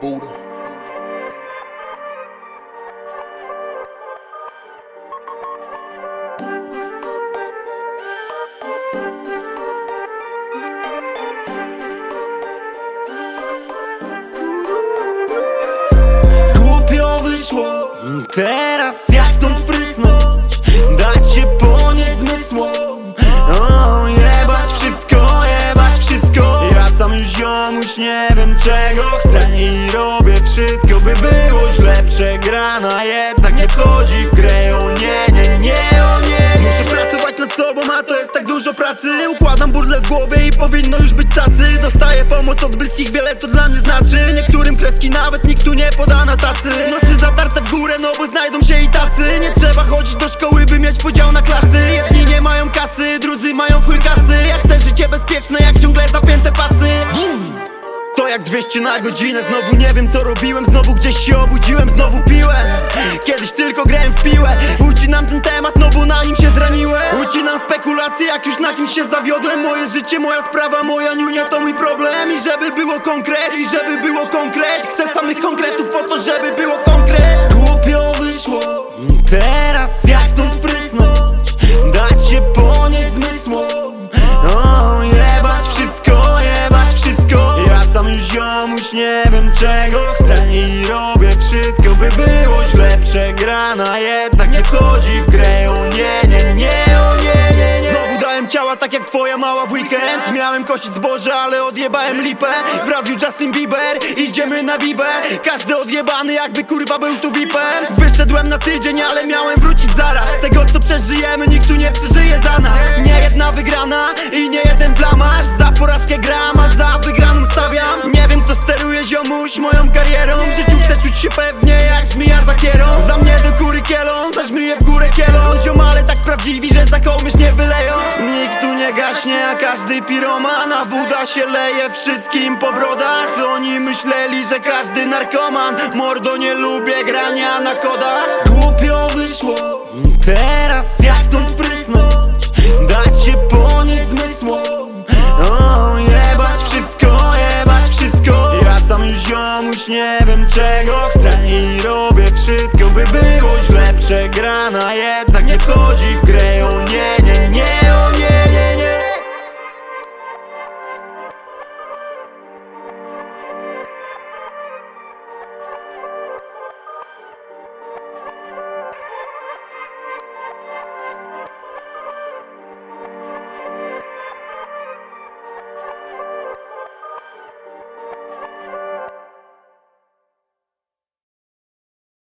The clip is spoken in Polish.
Buddha. Głupio wyszło Teraz jak wszystko by było źle. Przegrana jednak nie wchodzi w grę. O nie, nie, nie, o nie, nie. Muszę pracować nad sobą, a to jest tak dużo pracy. Układam burdel w głowie i powinno już być tacy. Dostaję pomoc od bliskich, wiele to dla mnie znaczy. Niektórym kreski nawet nikt tu nie poda na tacy. Nosy zatarte w górę, no bo znajdą się i tacy. Nie trzeba chodzić do szkoły, by mieć podział na klasy. Jedni nie mają kasy, drudzy mają w kasy. Ja chcę życie bezpieczne, jak ciągle zapięte pasy! To jak 200 na godzinę, znowu nie wiem co robiłem. Znowu gdzieś się obudziłem, znowu piłem. Kiedyś tylko grałem w piłę. Ucinam ten temat, no bo na nim się zraniłem. Ucinam spekulacje, jak już na kimś się zawiodłem. Moje życie, moja sprawa, moja niunia to mój problem. I żeby było konkret, i żeby było konkret. Chcę samych konkretów po to, żeby było konkret nie wiem czego chcę I robię wszystko by było źle Przegrana. Jednak nie wchodzi w grę O nie, nie, nie, o nie, nie, nie. Znowu dałem ciała tak jak twoja mała w weekend. Miałem kosić zboże, ale odjebałem lipę. W radiu Justin Bieber, idziemy na bibę. Każdy odjebany jakby kurwa był tu VIPem Wyszedłem na tydzień, ale miałem wrócić zaraz. Tego co przeżyjemy nikt tu nie przeżyje za steruje ziomuś moją karierą. W życiu chcę czuć się pewnie jak żmija za kierą. Za mnie do góry kielon, za żmiję w górę kielon Ziomale tak prawdziwi, że za kołmyś nie wyleją. Nikt tu nie gaśnie, a każdy piroman A woda się leje wszystkim po brodach. Oni myśleli, że każdy narkoman. Mordo nie lubię grania na kodach. Głupio wyszło. Teraz jak stąd nie wiem czego chcę I robię wszystko by było źle. Przegrana jednak nie wchodzi w grę, o nie